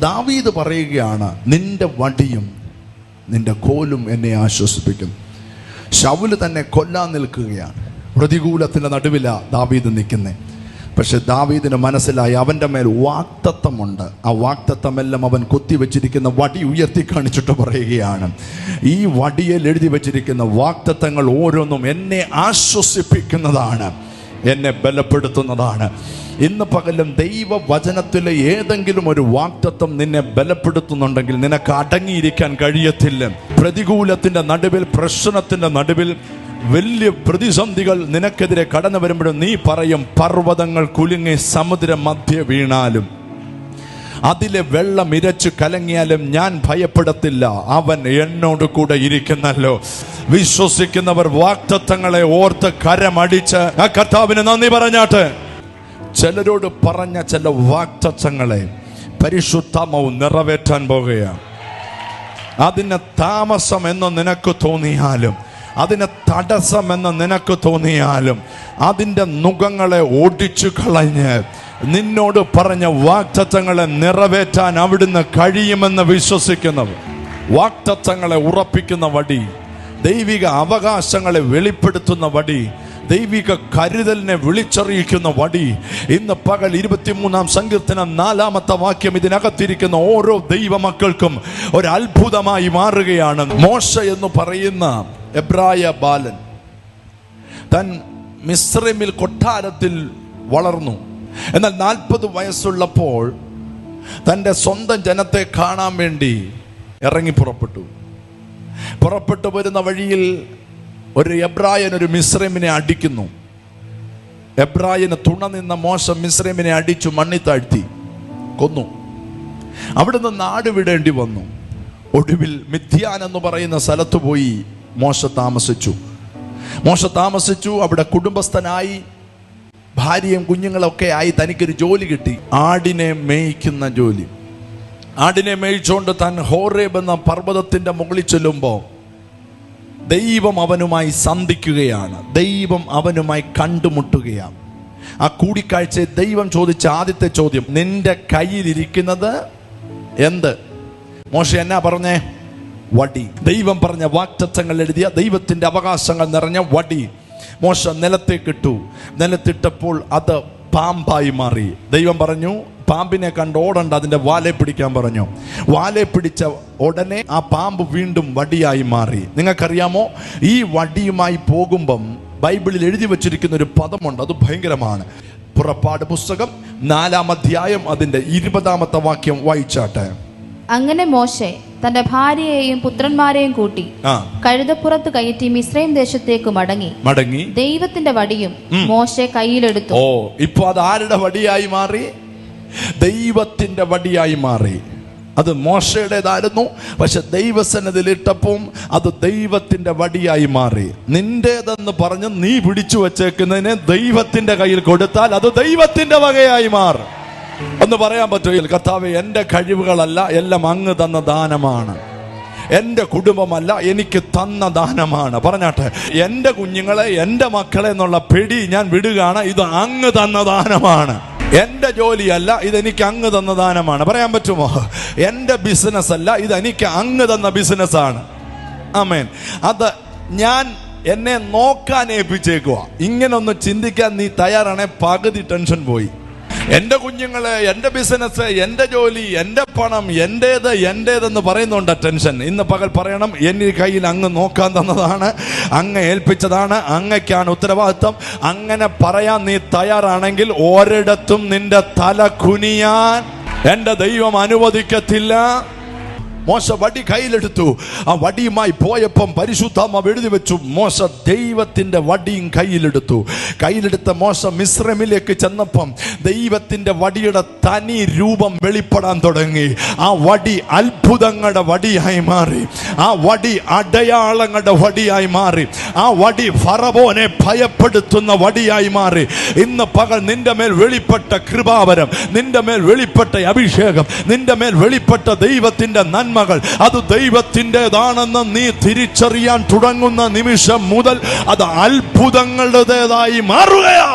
ദാവീദ് പറയുകയാണ് നിന്റെ വടിയും നിന്റെ കോലും എന്നെ ആശ്വസിപ്പിക്കും. ശൗൽ തന്നെ കൊല്ലാൻ നിൽക്കുകയാണ്. പ്രതികൂലത്തിന്റെ നടുവില ദാവീദ് നിൽക്കുന്നത് പക്ഷെ ദാവീദിന് മനസ്സിലായി അവന്റെ മേൽ വാക്തത്വമുണ്ട്. ആ വാക്തത്വമെല്ലാം അവൻ കുത്തിവെച്ചിരിക്കുന്ന വടി ഉയർത്തി കാണിച്ചിട്ട് പറയുകയാണ്. ഈ വടിയിൽ എഴുതി വെച്ചിരിക്കുന്ന വാക്തത്വങ്ങൾ ഓരോന്നും എന്നെ ആശ്വസിപ്പിക്കുന്നതാണ്. എന്നെ ബലപ്പെടുത്തുന്നതാണ്. ഇന്ന് പകലും ദൈവവചനത്തിലെ ഏതെങ്കിലും ഒരു വാക്തത്വം നിന്നെ ബലപ്പെടുത്തുന്നുണ്ടെങ്കിൽ നിനക്ക് അടങ്ങിയിരിക്കാൻ കഴിയത്തില്ല. പ്രതികൂലത്തിന്റെ നടുവിൽ പ്രശ്നത്തിന്റെ നടുവിൽ വലിയ പ്രതിസന്ധികൾ നിനക്കെതിരെ കടന്നു വരുമ്പോഴും നീ പറയും പർവതങ്ങൾ കുലുങ്ങി സമുദ്രം മധ്യ വീണാലും. അതിലെ വെള്ളം ഇരച്ചു കലങ്ങിയാലും ഞാൻ ഭയപ്പെടത്തില്ല. അവൻ എന്നോട് കൂടെ ഇരിക്കുന്നല്ലോ. വിശ്വസിക്കുന്നവർ വാക്തത്വങ്ങളെ ഓർത്ത് കരമടിച്ച് ആ കർത്താവിന് നന്ദി പറഞ്ഞാട്ട്. ചിലരോട് പറഞ്ഞ ചില വാക്തത്വങ്ങളെ പരിശുദ്ധമവും നിറവേറ്റാൻ പോകുകയാണ് അതിന് താമസം എന്ന് നിനക്ക് തോന്നിയാലും അതിന് തടസ്സമെന്ന് നിനക്ക് തോന്നിയാലും അതിന്റെ നുഖങ്ങളെ ഓടിച്ചു കളഞ്ഞ് നിന്നോട് പറഞ്ഞ വാക്തത്വങ്ങളെ നിറവേറ്റാൻ അവിടുന്ന് കഴിയുമെന്ന് വിശ്വസിക്കുന്നവർ വാക്തത്വങ്ങളെ ഉറപ്പിക്കുന്ന വടി ദൈവിക അവകാശങ്ങളെ വെളിപ്പെടുത്തുന്ന വടി ദൈവിക കരുതലിനെ വിളിച്ചറിയിക്കുന്ന വടി. ഇന്ന് പകൽ ഇരുപത്തിമൂന്നാം സങ്കീർത്തനം നാലാമത്തെ വാക്യം ഇതിനകത്തിരിക്കുന്ന ഓരോ ദൈവമക്കൾക്കും ഒരു അത്ഭുതമായി മാറുകയാണ്. മോശ എന്ന് പറയുന്ന എബ്രായ ബാലൻ തൻ മിശ്രമിൽ കൊട്ടാരത്തിൽ വളർന്നു. എന്നാൽ നാൽപ്പത് വയസ്സുള്ളപ്പോൾ തന്റെ സ്വന്തം ജനത്തെ കാണാൻ വേണ്ടി ഇറങ്ങി പുറപ്പെട്ടു. പുറപ്പെട്ടു വരുന്ന വഴിയിൽ ഒരു എബ്രായൻ ഒരു മിശ്രമിനെ അടിക്കുന്നു. എബ്രായന് തുണ നിന്ന മോശം മിശ്രമിനെ അടിച്ചു മണ്ണി താഴ്ത്തി കൊന്നു. അവിടുന്ന് നാട് വിടേണ്ടി വന്നു. ഒടുവിൽ മിഥ്യാൻ എന്ന് പറയുന്ന സ്ഥലത്ത് പോയി മോശ താമസിച്ചു. മോശ താമസിച്ചു അവിടെ കുടുംബസ്ഥനായി. ഭാര്യയും കുഞ്ഞുങ്ങളൊക്കെ ആയി തനിക്കൊരു ജോലി കിട്ടി. ആടിനെ മേയ്ക്കുന്ന ജോലി. ആടിനെ മേയിച്ചുകൊണ്ട് താൻ ഹോറേബ് എന്ന പർവതത്തിന്റെ മുകളിൽ ചെല്ലുമ്പോൾ ദൈവം അവനുമായി സന്ധിക്കുകയാണ്. ദൈവം അവനുമായി കണ്ടുമുട്ടുകയാണ്. ആ കൂടിക്കാഴ്ച ദൈവം ചോദിച്ച ആദ്യത്തെ ചോദ്യം നിന്റെ കയ്യിലിരിക്കുന്നത് എന്ത്? മോശ എന്നാ പറഞ്ഞേ? വടി. ദൈവം പറഞ്ഞ വാക്തത്വങ്ങൾ എഴുതിയ ദൈവത്തിന്റെ അവകാശങ്ങൾ നിറഞ്ഞ വടി. മോശ നിലത്തേക്കിട്ടു നിലത്തിട്ടപ്പോൾ അത് പാമ്പായി മാറി. ദൈവം പറഞ്ഞു പാമ്പിനെ കണ്ട് ഓടണ്ട അതിന്റെ വാലെ പിടിക്കാൻ പറഞ്ഞു. വാലെ പിടിച്ച ഉടനെ ആ പാമ്പ് വീണ്ടും വടിയായി മാറി. നിങ്ങൾക്കറിയാമോ? ഈ വടിയുമായി പോകുമ്പം ബൈബിളിൽ എഴുതി വച്ചിരിക്കുന്ന ഒരു പദമുണ്ട് അത് ഭയങ്കരമാണ്. പുറപ്പാട് പുസ്തകം നാലാം അധ്യായം അതിന്റെ ഇരുപതാമത്തെ വാക്യം വായിച്ചാട്ടെ. അങ്ങനെ മോശെ തന്റെ ഭാര്യയെയും പുത്രന്മാരെയും കൂട്ടി കഴുതപ്പുറത്ത് കയറ്റി മിശ്രയും ദേശത്തേക്ക് മടങ്ങി. മടങ്ങി. ദൈവത്തിന്റെ വടിയും മോശെ കയ്യിലെടുത്തു. ഓ ഇപ്പൊ അത് ആരുടെ വടിയായി മാറി? ദൈവത്തിന്റെ വടിയായി മാറി. അത് മോശയുടേതായിരുന്നു പക്ഷെ ദൈവസന്നതിൽ ഇട്ടപ്പം അത് ദൈവത്തിന്റെ വടിയായി മാറി. നിന്റേതെന്ന് പറഞ്ഞ് നീ പിടിച്ചു വച്ചേക്കുന്നതിനെ ദൈവത്തിന്റെ കയ്യിൽ കൊടുത്താൽ അത് ദൈവത്തിന്റെ വകയായി മാറും. ഒന്ന് പറയാൻ പറ്റുമോ കർത്താവ് എന്റെ കഴിവുകളല്ല എല്ലാം അങ്ങ് തന്ന ദാനമാണ്. എന്റെ കുടുംബമല്ല എനിക്ക് തന്ന ദാനമാണ്. പറഞ്ഞാട്ടെ എന്റെ കുഞ്ഞുങ്ങളെ എന്റെ മക്കളെ എന്നുള്ള പിടി ഞാൻ വിടുകയാണ് ഇത് അങ്ങ് തന്ന ദാനമാണ്. എന്റെ ജോലിയല്ല ഇതെനിക്ക് അങ്ങ് തന്ന ദാനമാണ്. പറയാൻ പറ്റുമോ? എന്റെ ബിസിനസ് അല്ല ഇത് എനിക്ക് അങ്ങ് തന്ന ബിസിനസ്സാണ്. ആമേൻ. അത് ഞാൻ എന്നെ നോക്കാൻ ഏൽപ്പിച്ചേക്കുക ഇങ്ങനെ ഒന്ന് ചിന്തിക്കാൻ നീ തയ്യാറാണെ പകുതി ടെൻഷൻ പോയി. എന്റെ കുഞ്ഞുങ്ങളെ എന്റെ ബിസിനസ് എന്റെ ജോലി എന്റെ പണം എന്റേത് എന്റേതെന്ന് പറയുന്നുണ്ട് ടെൻഷൻ ഇന്ന് പകൽ പറയണം എന്റെ കയ്യിൽ അങ്ങ് നോക്കാൻ തന്നതാണ് അങ്ങ് ഏൽപ്പിച്ചതാണ് അങ്ങയ്ക്കാണ് ഉത്തരവാദിത്വം. അങ്ങനെ പറയാൻ നീ തയ്യാറാണെങ്കിൽ ഒരിടത്തും നിന്റെ തല കുനിയാൻ എന്റെ ദൈവം അനുവദിക്കത്തില്ല. മോശ വടി കയ്യിലെടുത്തു. ആ വടിയുമായി പോയപ്പം പരിശുദ്ധാമ എഴുതി വെച്ചു. മോശ ദൈവത്തിന്റെ വടിയും കയ്യിലെടുത്തു. കയ്യിലെടുത്ത മോശ മിശ്രമിലേക്ക് ചെന്നപ്പം ദൈവത്തിന്റെ വടിയുടെ തനി രൂപം വെളിപ്പെടാൻ തുടങ്ങി. ആ വടി അത്ഭുതങ്ങളുടെ വടിയായി മാറി. ആ വടി അടയാളങ്ങളുടെ വടിയായി മാറി. ആ വടി ഫറവോനെ ഭയപ്പെടുത്തുന്ന വടിയായി മാറി. ഇന്ന് പകൽ നിന്റെ മേൽ വെളിപ്പെട്ട കൃപാവരം നിന്റെ മേൽ വെളിപ്പെട്ട അഭിഷേകം നിന്റെ മേൽ വെളിപ്പെട്ട ദൈവത്തിന്റെ നന്മകൾ. അത് ദൈവത്തിന്റെതാണെന്ന് നീ തിരിച്ചറിയാൻ തുടങ്ങുന്ന നിമിഷം മുതൽ അത് അത്ഭുതങ്ങളുടേതായി മാറുകയാ